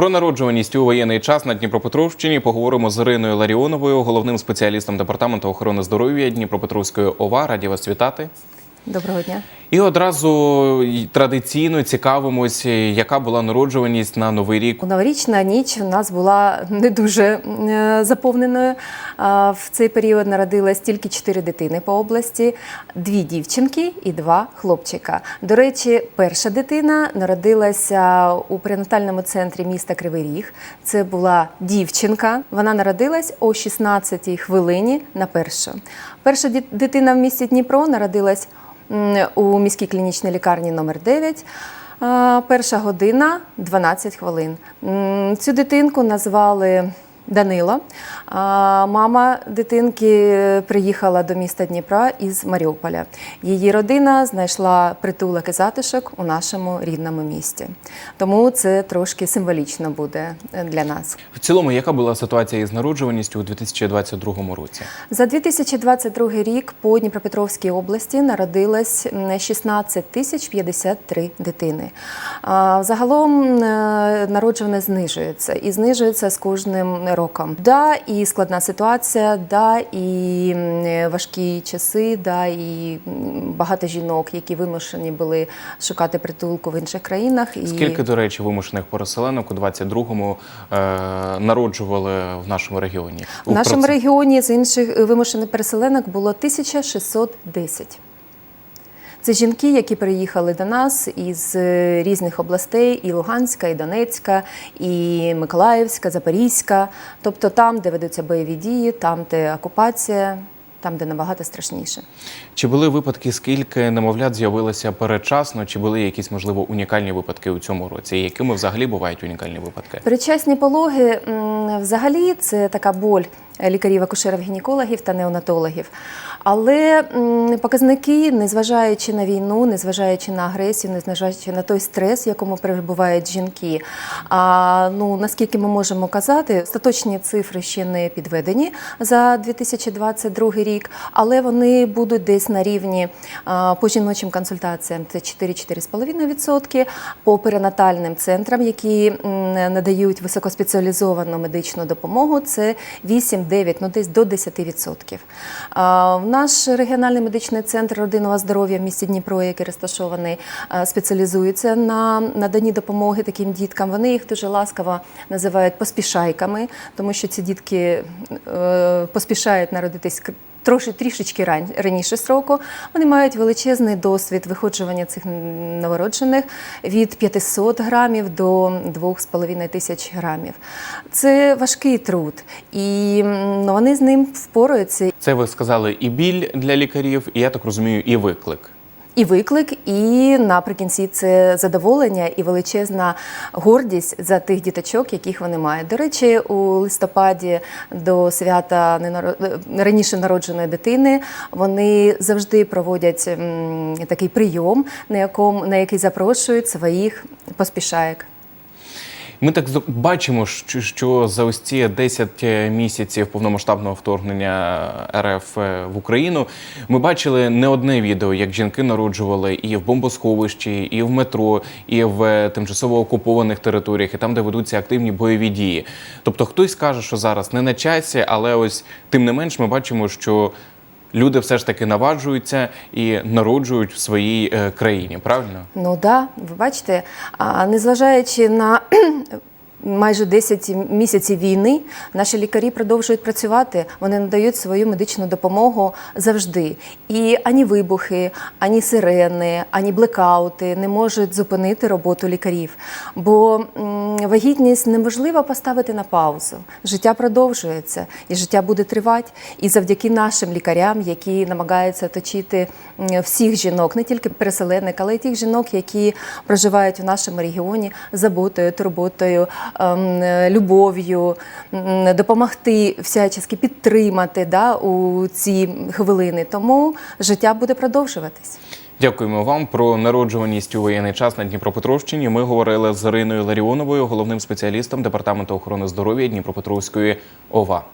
Про народжуваність у воєнний час на Дніпропетровщині поговоримо з Іриною Ларіоновою, головним спеціалістом департаменту охорони здоров'я Дніпропетровської ОВА. Раді вас вітати. Доброго дня. І одразу традиційно цікавимось, яка була народжуваність на новий рік. Новорічна ніч у нас була не дуже е, заповненою. В цей період народилось тільки чотири дитини по області: дві дівчинки і два хлопчика. До речі, перша дитина народилася у перинатальному центрі міста Кривий Ріг. Це була дівчинка. Вона народилась о 16-й хвилині на першу. Перша дитина в місті Дніпро народилась у міській клінічній лікарні номер 9 Перша година 12 хвилин. Цю дитинку назвали Данило. А Мама дитинки приїхала до міста Дніпра із Маріуполя. Її родина знайшла притулок і затишок у нашому рідному місті. Тому це трошки символічно буде е, для нас. В цілому, яка була ситуація із народжуваністю у 2022 році? За 2022 рік по Дніпропетровській області народилось м, 16 тисяч 53 дитини. Загалом е, народжуваність знижується і знижується з кожним роком. Да, і складна ситуація, да, і важкі часи, да, і багато жінок, які вимушені були шукати притулку в інших країнах. І... Скільки, до речі, вимушених переселенок у 22-му е, народжували в нашому регіоні? В нашому Проц- регіоні з інших е, вимушених переселенок було 1610. Це жінки, які приїхали до нас із е, різних областей: і Луганська, і Донецька, і Миколаївська, Запорізька. Тобто там, де ведуться бойові дії, там, де окупація, там, де набагато страшніше. Чи були випадки, скільки немовлят з'явилося передчасно, чи були якісь, можливо, унікальні випадки у цьому році? І якими взагалі бувають унікальні випадки? Передчасні пологи взагалі це така боль лікарів, акушерів, гінекологів та неонатологів. Але показники, незважаючи на війну, незважаючи на агресію, незважаючи на той стрес, в якому перебувають жінки. А ну наскільки ми можемо казати, остаточні цифри ще не підведені за 2022 рік, але вони будуть десь на рівні по жіночим консультаціям це 4-4,5%, по перинатальним центрам, які надають високоспеціалізовану медичну допомогу, це 8-9, ну десь до 10%. А, в Наш регіональний медичний центр родинного здоров'я в місті Дніпро, який розташований, спеціалізується на наданні допомоги таким діткам. Вони їх дуже ласкаво називають поспішайками, тому що ці дітки е, поспішають народитись Трошки трішечки ран- раніше сроку. вони мають величезний досвід виходжування цих новороджених від 500 грамів до 2,5 тисяч грамів. Це важкий труд, і ну, вони з ним впораються. Це ви сказали і біль для лікарів, і я так розумію, і виклик. І виклик, і наприкінці це задоволення і величезна гордість за тих діточок, яких вони мають. До речі, у листопаді до свята е, раніше народженої дитини вони завжди проводять такий прийом, на якому на який запрошують своїх поспішаєк. Ми так бачимо, що, за ось ці 10 місяців повномасштабного вторгнення РФ в Україну ми бачили не одне відео, як жінки народжували і в бомбосховищі, і в метро, і в тимчасово окупованих територіях, і там, де ведуться активні бойові дії. Тобто, хтось каже, що зараз не на часі, але ось тим не менш, ми бачимо, що люди все ж таки наваджуються і народжують в своїй е, країні. Правильно? Ну да, ви бачите, а незважаючи на майже 10 місяців війни, наші лікарі продовжують працювати. Вони надають свою медичну допомогу завжди. І ані вибухи, ані сирени, ані блекаути не можуть зупинити роботу лікарів. Бо вагітність неможливо поставити на паузу. Життя продовжується, і життя буде тривати. І завдяки нашим лікарям, які намагаються точити всіх жінок, не тільки переселених, але й тих жінок, які проживають у нашому регіоні заботою, турботою, любов'ю, м, допомогти всячески підтримати да, у ці хвилини. Тому життя буде продовжуватись. Дякуємо вам про народжуваність у воєнний час на Дніпропетровщині. Ми говорили з Іриною Ларіоновою, головним спеціалістом департаменту охорони здоров'я Дніпропетровської ОВА.